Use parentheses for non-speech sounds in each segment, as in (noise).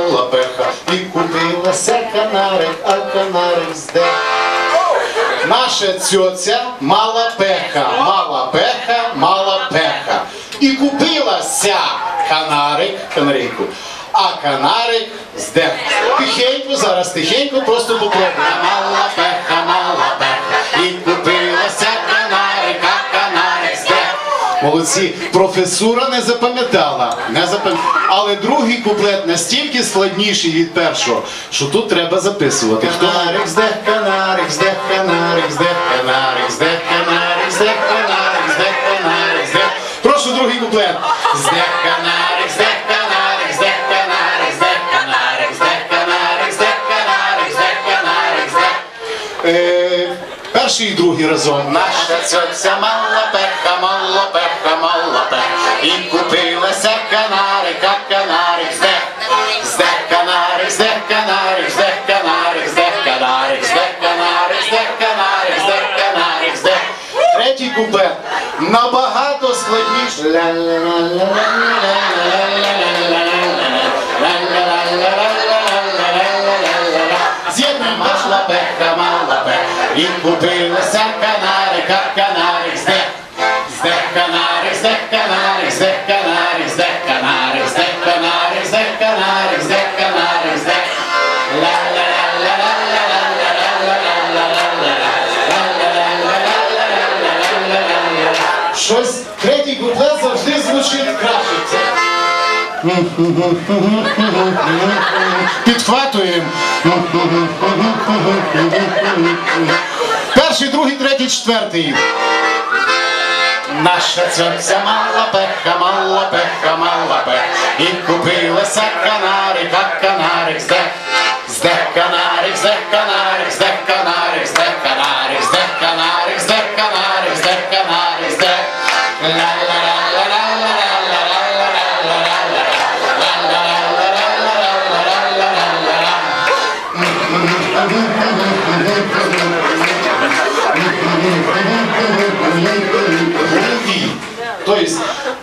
лапеха, і купилася канарик, а канарик здер. Наша цьоця мала пеха, мала пеха, мала пеха. І купилася канарик, канарейку, а канарик здер. Тихенько, зараз тихенько, просто попробуй. Мала пеха, мала Молодці, професура не запам'ятала, не запам... але другий куплет настільки складніший від першого, що тут треба записувати. Хто канарик, здех, канарик, здех, канарик, здех, канарик, здех, канарик, здех, канарик, здех, канарик, здех. Прошу другий куплет. Здех, канарик, І другий разом. Наша цьоця мала пеха, мала пеха, мала пеха. І купилася канарика, канарик, здех, здех, канарик, здех, канарик, здех, канарик, здех, канарик, здех, канарик, здех, канарик, здех, канарик, здех. Третій куплет набагато складніше. І купилася канарика, канарик, здех. Здех канарик, здех канарик, здех канарик, здех канарик, здех канарик, здех канарик, здех канарик, здех. ла Підхватуємо. Перший, другий, третій, четвертий. Наша цьоця мала пеха, мала пеха, мала пеха. І купилася канарика, канарик, здех. Здех канарик, здех канарик, здех канарик, здех канарик, здех канарик, здех канарик, здех канарик, здех.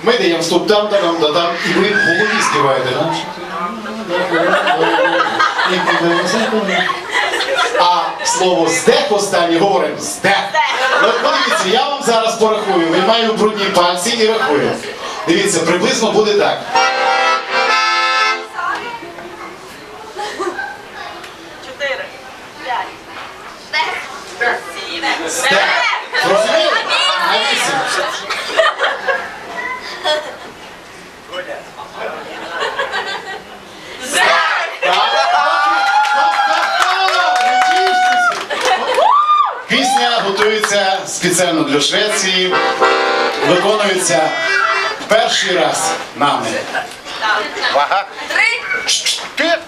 Ми даємо стоп там, там, там, там, і ви в голові співаєте. (laughs) да? А слово здех останнє говоримо здех. От подивіться, я вам зараз порахую. Виймаю брудні пальці і рахую. Дивіться, приблизно буде так. Чотири. П'ять. Сім. Здех. сцену для Швеції виконується перший раз нами. Вага. Три. Чотири.